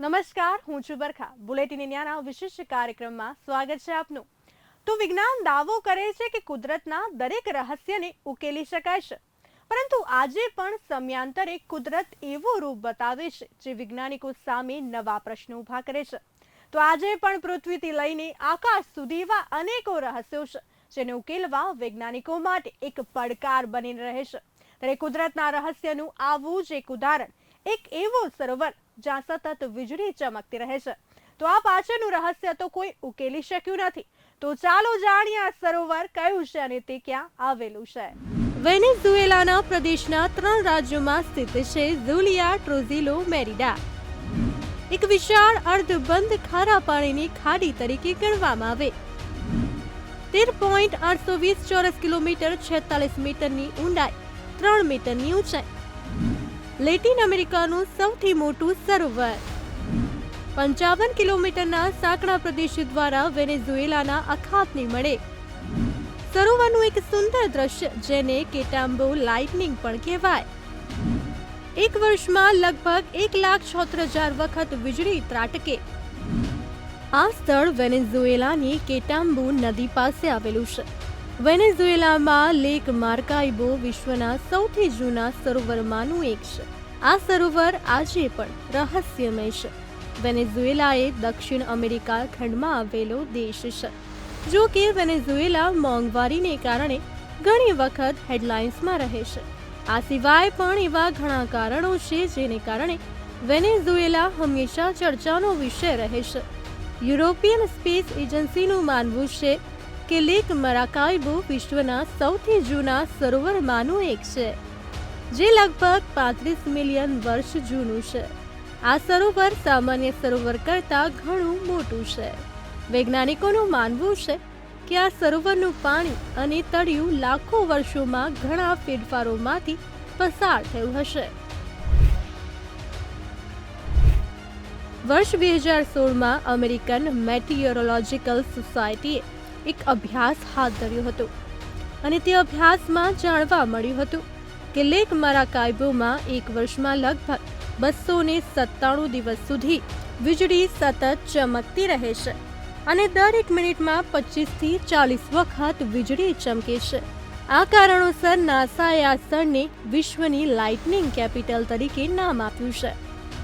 નમસ્કાર, હું છું બરખા. બુલેટિન ઇન્ડિયાના વિશિષ્ટ કાર્યક્રમમાં સ્વાગત છે આપનું. તો વિજ્ઞાન દાવો કરે છે કે કુદરતના દરેક રહસ્યને ઉકેલી શકાય છે. પરંતુ આજે પણ સમયાંતરે કુદરત એવો રૂપ બતાવે છે જે વૈજ્ઞાનિકો સામે નવા પ્રશ્નો ઊભા કરે છે. તો આજે પણ પૃથ્વીથી લઈને આકાશ સુધી એવા અનેકો રહસ્યો છે જેને ઉકેલવા વૈજ્ઞાનિકો માટે એક પડકાર બની રહે છે. ત્યારે કુદરતના રહસ્યનું આવું જ એક ઉદાહરણ, એક એવો સરોવર જ્યાં સતત વીજળી ચમકતી રહે છે. તો આ પાછળનું રહસ્ય તો કોઈ ઉકેલી શક્યું નથી. તો ચાલો જાણીએ આ સરોવર કયું છે અને તે ક્યાં આવેલું છે. વેનેઝુએલાના પ્રદેશના ત્રણ રાજ્યોમાં સ્થિત છે ઝુલિયા, ટ્રોઝિલો, મેરિડા. એક વિશાળ અર્ધબંધ ખારા પાણીની ખાડી તરીકે ગણવામાં આવે. તેર પોઈન્ટ આઠસો વીસ ચોરસ કિલોમીટર છેતાલીસ મીટરની ઊંડાઈ, ત્રણ મીટરની ઊંચાઈ. લેટિન અમેરિકાનું સૌથી મોટું સરોવર. પંચાવન કિલોમીટરના સાંકડા પ્રદેશ દ્વારા વેનેઝુએલાના અખાતને મળે. સરોવરનું એક સુંદર દ્રશ્ય, જેને કેટામ્બો લાઇટનિંગ પણ કહેવાય. એક વર્ષમાં લગભગ એક લાખ છોતેર હજાર વખત વીજળી ત્રાટકે. આ સ્થળ વેનેઝુએલાની કેટામ્બુ નદી પાસે આવેલું છે. વેનેઝુએલામાં લેક માર્કાઇબો વિશ્વના સૌથી જૂના સરોવરમાંનું એક છે. આ સરોવર આજે પણ રહસ્યમય છે. વેનેઝુએલા એ દક્ષિણ અમેરિકા ખંડમાં આવેલો દેશ છે. જો કે વેનેઝુએલા મોંઘવારીને કારણે ઘણી વખત હેડલાઇન્સમાં રહે છે. આ સિવાય પણ એવા ઘણા કારણો છે જેને કારણે વેનેઝુએલા હંમેશા ચર્ચાનો વિષય રહે છે. યુરોપિયન સ્પેસ એજન્સીનું માનવું છે કે લેક મરાકાઈબો વિશ્વના સૌથી જૂના સરોવરમાંનું એક છે, જે લગભગ પાંત્રીસ મિલિયન વર્ષ જૂનું છે. આ સરોવર સામાન્ય સરોવર કરતાં ઘણું મોટું છે. વૈજ્ઞાનિકોનું માનવું છે કે આ સરોવરનું પાણી અને તળિયું લાખો વર્ષોમાં ઘણા ફેરફારોમાંથી પસાર થયું હશે. વર્ષ બે હજાર સોળમાં અમેરિકન મેટિયોરોલોજીકલ સોસાયટીએ એક અભ્યાસ હાથ ધર્યો હતો અને તે અભ્યાસમાં જાણવા મળ્યું હતું કે લેક મરાકાઇબોમાં એક વર્ષમાં લગભગ બસો ને સત્તાણું દિવસ સુધી વીજળી સતત ચમકતી રહે છે અને દરેક મિનિટમાં પચીસથી ચાલીસ વખત વીજળી ચમકે છે. આ કારણોસર નાસાએ આ સ્થળને વિશ્વની લાઇટનિંગ કેપિટલ તરીકે નામ આપ્યું છે.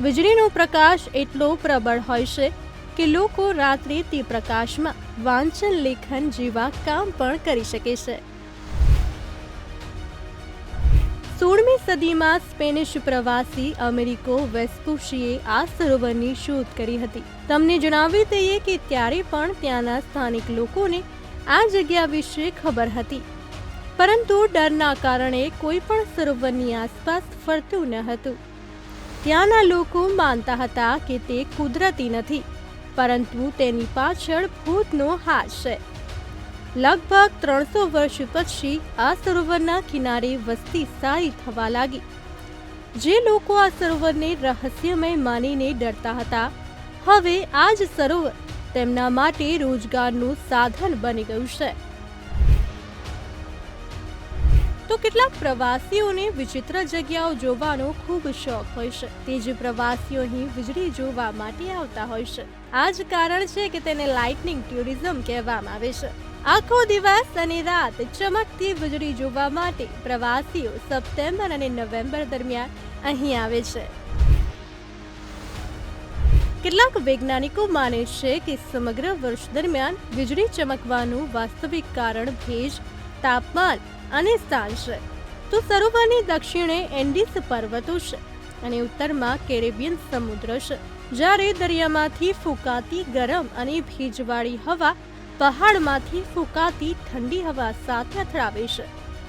વીજળીનો પ્રકાશ એટલો પ્રબળ હોય છે કે લોકો રાત્રે તે પ્રકાશમાં વાંચન, લેખન જેવા કામ પણ કરી શકે છે. સોળમી સદીમાં સ્પેનિશ પ્રવાસી અમેરિકો વેસ્પુશીએ આ સરોવરની શોધ કરી હતી. તમને જણાવી દઈએ કે ત્યારે પણ ત્યાંના સ્થાનિક લોકોને આ જગ્યા વિશે ખબર હતી. પરંતુ ડરના કારણે કોઈ પણ સરોવરની આસપાસ ફરતું ન હતું. ત્યાંના લોકો માનતા હતા કે તે કુદરતી નથી. પરંતુ તેની પાછળ ભૂતનો હાથ છે. લગભગ ત્રણસો વર્ષ પછી આ સરોવરના કિનારે વસ્તી સારી થવા લાગી. જે લોકો આ સરોવરને રહસ્યમય માનીને ડરતા હતા, હવે આ જ સરોવર તેમના માટે રોજગારનું સાધન બની ગયું છે. તો કેટલાક પ્રવાસીઓને વિચિત્ર જગ્યાઓ જોવાનો ખૂબ શોખ હોય છે. તે જ પ્રવાસીઓ અહીં વીજળી જોવા માટે આવતા હોય છે. આ જ કારણ છે કે તેને લાઇટનિંગ ટુરિઝમ કહેવામાં આવે છે. આખો દિવસ અને રાત ચમકતી વીજળી જોવા માટે પ્રવાસીઓ સપ્ટેમ્બર અને નવેમ્બર દરમિયાન અહીં આવે છે. કેટલાક વૈજ્ઞાનિકો માને છે કે સમગ્ર વર્ષ દરમિયાન વીજળી ચમકવાનું વાસ્તવિક કારણ ભેજ, તાપમાન અને સ્થાન છે તો સરોવરની દક્ષિણે એન્ડિસ પર્વતો છે અને ઉત્તરમાં કેરેબિયન સમુદ્ર છે, જ્યારે દરિયામાંથી ફૂંકાતી ગરમ અને ભેજવાળી હવા પહાડમાંથી ફૂંકાતી ઠંડી હવા સાથે અથડાવે છે.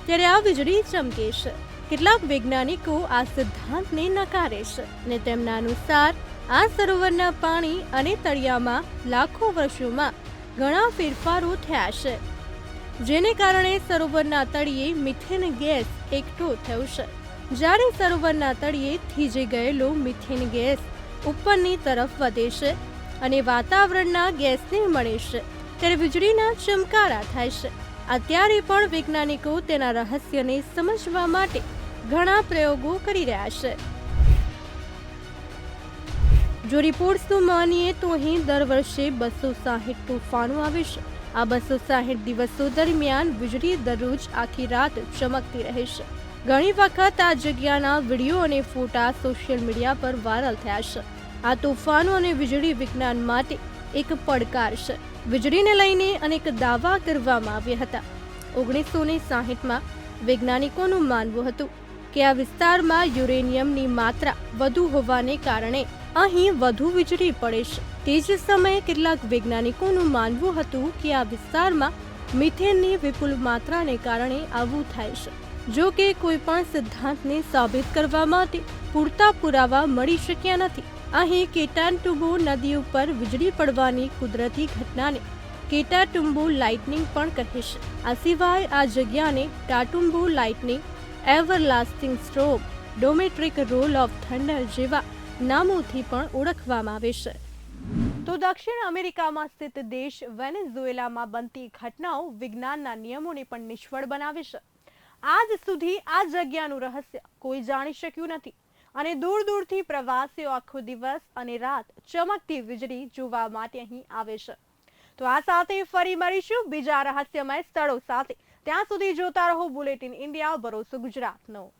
ત્યારે આ વીજળી ચમકે છે. કેટલાક વૈજ્ઞાનિકો આ સિદ્ધાંતને નકારે છે અને તેમના અનુસાર આ સરોવરના પાણી અને તળિયામાં લાખો વર્ષોમાં ઘણા ફેરફારો થયા છે. જેને કારણે સરોવરના તળિયે મિથેન ગેસ એકઠો થયો છે. જ્યારે સરોવરના તળિયે થીજી ગયેલો મિથેન ગેસ ઉપરની તરફ વધે છે અને વાતાવરણના ગેસને મળે છે, ત્યારે વીજળીના ચમકારા થાય છે. અત્યારે પણ વૈજ્ઞાનિકો તેના રહસ્યને સમજવા માટે ઘણા પ્રયોગો કરી રહ્યા છે. જો રિપોર્ટ્સનું માનીએ તો અહીં દર વર્ષે બસો સાહીઠ તોફાનો આવે છે. આ બસો સાહીઠ દિવસો દરમિયાન વીજળી દરરોજ આખી રાત ચમકતી રહેશે ઘણી વખત આ જગ્યાના વીડિયો અને ફોટા સોશિયલ મીડિયા પર વાયરલ થયા છે. આ તોફાનો અને વીજળી વિજ્ઞાન માટે એક પડકાર છે. વીજળીને લઈને અનેક દાવા કરવામાં આવ્યા હતા. ઓગણીસો ને સાહીઠમાં વૈજ્ઞાનિકોનું માનવું હતું કે આ વિસ્તારમાં યુરેનિયમની માત્રા વધુ હોવાને કારણે અહીં વધુ વીજળી પડે છે. તે જ સમયે કેટલાક વૈજ્ઞાનિકોનું માનવું હતું કે આ વિસ્તારમાં મિથેનની વિપુલ માત્રાને કારણે આવું થાય છે. જો કે કોઈ પણ સિદ્ધાંતને સાબિત કરવા માટે પૂરતા પુરાવા મળી શક્યા નથી. અહીં કેટાનટુંબુ નદી ઉપર વીજળી પડવાની કુદરતી ઘટનાને કેટાટુંબુ લાઇટનિંગ પણ કહે છે. આ સિવાય આ જગ્યાને ટાટુંબુ લાઇટનિંગ, એવરલાસ્ટિંગ સ્ટ્રોક ડોમેટ્રિક રોલ ઓફ થંડર જેવા નામોથી પણ ઓળખવામાં આવે છે. તો દક્ષિણ અમેરિકામાં સ્થિત દેશ વેનેઝુએલામાં બનતી ઘટનાઓ વિજ્ઞાનના નિયમોને પણ નિષ્ફળ બનાવે છે. આજ સુધી આ જગ્યાનું રહસ્ય કોઈ જાણી શક્યું નથી અને દૂર દૂરથી પ્રવાસીઓ આખો દિવસ અને રાત ચમકતી વીજળી જોવા માટે અહીં આવે છે. તો આ સાથે ફરી મળીશું બીજા રહસ્યમય સ્થળો સાથે. ત્યાં સુધી જોતા રહો બુલેટિન ઇન્ડિયા ભરોસો ગુજરાતનો.